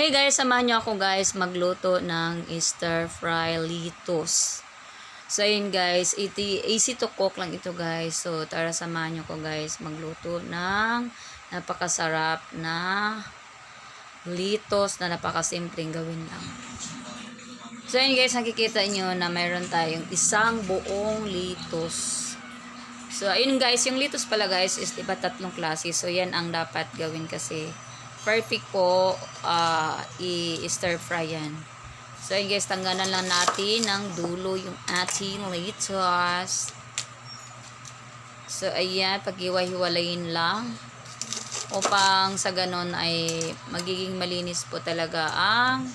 Hey guys, samahan niyo ako guys magluto ng stir fry litos. So ayun guys, iti, easy to cook lang ito guys. So tara samahan niyo ko guys magluto ng napakasarap na litos na napakasimpleng gawin lang. So ayun guys, nakikita niyo na mayroon tayong isang buong litos. So ayun guys, yung litos pala guys is iba tatlong klase. So yan ang dapat gawin kasi perfect po ah, i-stir fry yan. So ayun guys, tanggalan lang natin ng dulo yung ating litos. So ayan, paghiwa-hiwalayin lang upang sa ganon ay magiging malinis po talaga ang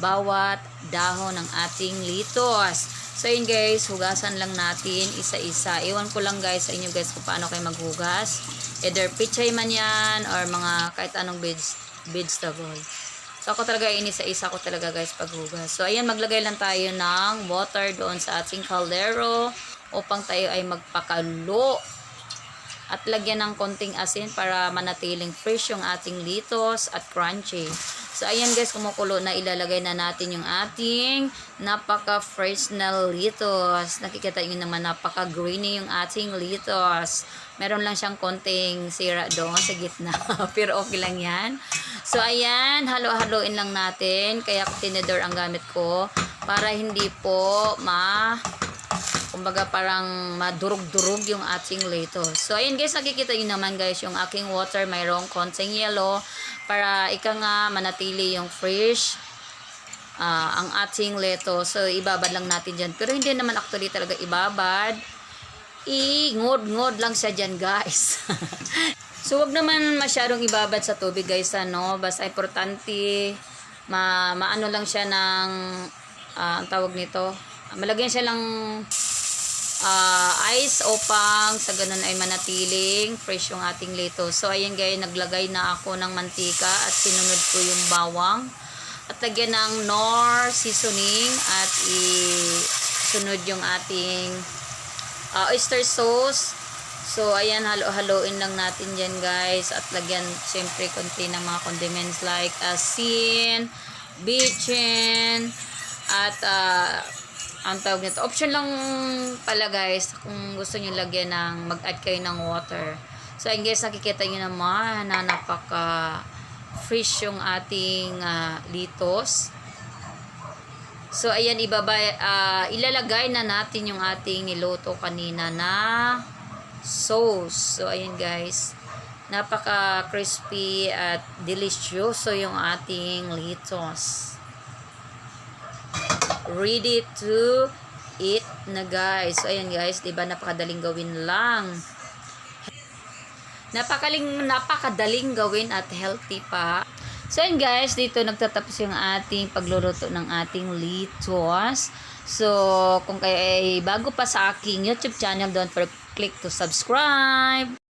bawat dahon ng ating litos. So yun guys, hugasan lang natin isa-isa. Iwan ko lang guys sa inyo guys kung paano kayo maghugas. Either pichay man yan or mga kahit anong veg vegetable. So ako talaga inisa-isa ko talaga guys paghugas. So ayan, maglagay lang tayo ng water doon sa ating kaldero upang tayo ay magpakalo at lagyan ng konting asin para manatiling fresh yung ating litos at crunchy. So, ayan guys, kumukulo na ilalagay na natin yung ating napaka-fresh na litos. Nakikita nyo naman, napaka-greeny yung ating litos. Meron lang siyang konting sira doon sa gitna. Pero okay lang yan. So, ayan, halo-haloin lang natin. Kaya tinidor ang gamit ko para hindi po ma kumbaga parang madurog-durog yung ating lettuce. So, ayun guys, nakikita nyo naman guys, yung aking water mayroong konting yellow para ika nga manatili yung fresh ah, ang ating lettuce. So, ibabad lang natin dyan. Pero hindi naman actually talaga ibabad. I-ngod-ngod lang siya dyan guys. so, wag naman masyadong ibabad sa tubig guys, ano. Basta importante, ma maano lang siya ng, ah, ang tawag nito, malagyan siya lang ah, ice upang sa ganun ay manatiling fresh yung ating lettuce. So, ayan guys, naglagay na ako ng mantika at sinunod ko yung bawang. At lagyan ng nor seasoning at isunod yung ating ah, oyster sauce. So, ayan, halo-haloin lang natin dyan guys. At lagyan, syempre, konti ng mga condiments like asin, bitchin, at ah, ang tawag nito. Option lang pala guys kung gusto niyo lagyan ng mag-add kayo ng water. So ayun guys, nakikita niyo naman na napaka fresh yung ating ah, litos. So ayan ibaba ah, ilalagay na natin yung ating niluto kanina na sauce. So ayan guys, napaka crispy at delicioso yung ating litos ready to eat na guys. So, ayan guys, 'di ba napakadaling gawin lang. Napakaling napakadaling gawin at healthy pa. So, ayan guys, dito nagtatapos yung ating pagluluto ng ating litos. So, kung kayo ay bago pa sa aking YouTube channel, don't forget click to subscribe.